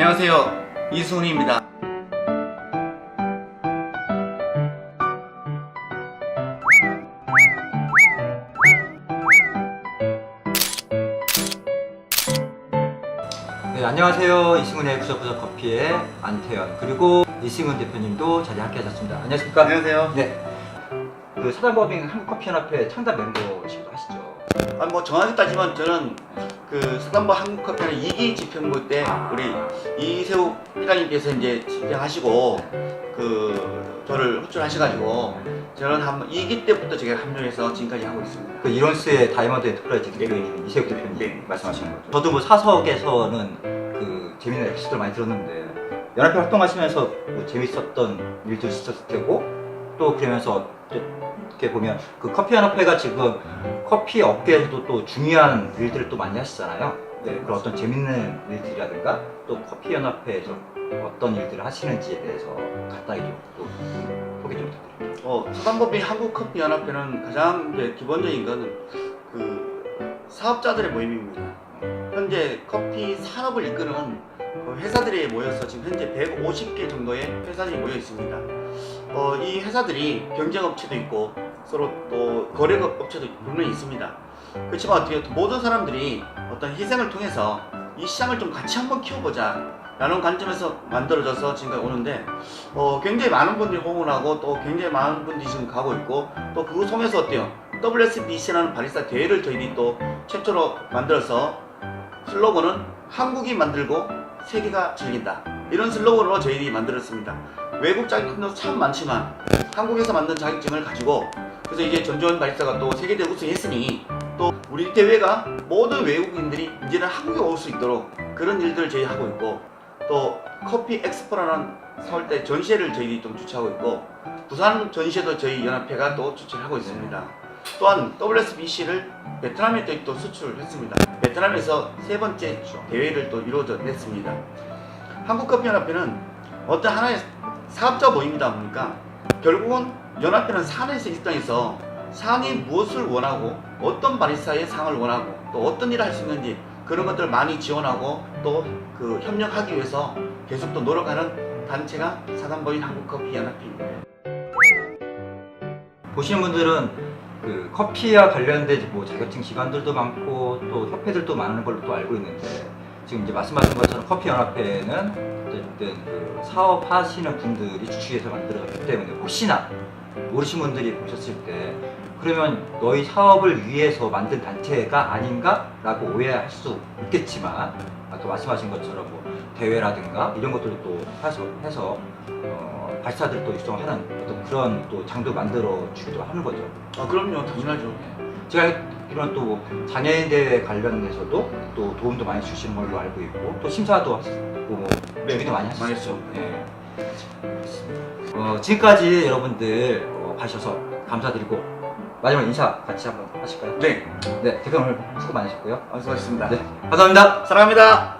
안녕하세요. 이순희입니다. 네, 안녕하세요. 이승훈의 구석구석 커피의 안태현 그리고 이승훈 대표님도 자리에 함께 하셨습니다. 안녕하십니까? 안녕하세요. 네. 그 사단법인 한국커피연합회 창단 멤버시기도 하시죠. 아, 뭐 정확히 따지면 저는 그 사단부 한국커피는 2기 집행부 때 우리 이세욱 회장님께서 이제 집행하시고 그 저를 호출하셔가지고 저는 한 2기 때부터 제가 합류해서 지금까지 하고 있습니다. 그 이론스의 다이아몬드 엔터프라이즈 대표님 이세욱 대표님 네. 말씀하시는 거죠. 저도 뭐 사석에서는 그 재밌는 에피소드를 많이 들었는데 연합회 활동하시면서 뭐 재밌었던 일도 있었을 테고 또 그러면서 이렇게 보면 그 커피 연합회가 지금 커피 업계에서도 또 중요한 일들을 또 많이 하시잖아요. 네, 그런 어떤 재밌는 일들이라든가 또 커피 연합회에서 어떤 일들을 하시는지에 대해서 간단히 좀또 소개 좀 부탁드립니다. 어, 사단법인 한국커피연합회는 가장 이제 기본적인 거는 그 사업자들의 모임입니다. 현재 커피 산업을 이끄는 그 회사들이 모여서 지금 현재 150개 정도의 회사들이 모여 있습니다. 어, 이 회사들이 경쟁업체도 있고 서로 또 거래업체도 분명히 있습니다. 그렇지만 어떻게 모든 사람들이 어떤 희생을 통해서 이 시장을 좀 같이 한번 키워보자 라는 관점에서 만들어져서 지금까지 오는데 어, 굉장히 많은 분들이 호응을 하고 또 굉장히 많은 분들이 지금 가고 있고 또그 통해서 어때요? WSBC라는 바리스타 대회를 저희들이 또 최초로 만들어서 슬로건은 한국이 만들고 세계가 즐긴다 이런 슬로건으로 저희들이 만들었습니다 외국 자격증도 참 많지만 한국에서 만든 자격증을 가지고 그래서 이제 전주원 바리스타가 또 세계대 우승했으니 또 우리 대회가 모든 외국인들이 이제는 한국에 올 수 있도록 그런 일들을 저희 하고 있고 또 커피 엑스포라는 서울대 전시회를 저희들이 좀 주최하고 있고 부산 전시회도 저희 연합회가 또 주최를 하고 있습니다. 또한 WSBC를 베트남에 또, 또 수출을 했습니다. 베트남에서 세 번째 대회를 또 이루어냈습니다. 한국커피연합회는 어떤 하나의 사업자 모임이다 보니까 결국은 연합회는 산에서 일당에서 상이 무엇을 원하고 어떤 바리스타의 상을 원하고 또 어떤 일을 할 수 있는지 그런 것들을 많이 지원하고 또 그 협력하기 위해서 계속 또 노력하는 단체가 사단법인 한국커피연합회입니다. 보시는 분들은 그 커피와 관련된 뭐 자격증 기관들도 많고 또 협회들도 많은 걸로 또 알고 있는데 지금 이제 말씀하신 것처럼 커피 연합회는 어쨌든 그 사업하시는 분들이 주축해서 만들어졌기 때문에 혹시나 모르신 분들이 보셨을 때 그러면 너희 사업을 위해서 만든 단체가 아닌가라고 오해할 수 있겠지만 아까 말씀하신 것처럼 뭐 대회라든가 이런 것들도 또 해서 해서 어, 발사들 또 육성하는 어떤 그런 또 장도 만들어 주기도 하는 거죠. 아 그럼요 당연하죠. 제가 이런 또 장애인 대회 관련해서도 또 도움도 많이 주시는 걸로 알고 있고 또 심사도 하시고 뭐 주기도 많이 많이. 했죠. 네. 어, 지금까지 여러분들 어, 봐주셔서 감사드리고 마지막 인사 같이 한번 하실까요? 네, 네, 대표 오늘 수고 많으셨고요. 아, 수고하셨습니다. 네, 감사합니다. 사랑합니다.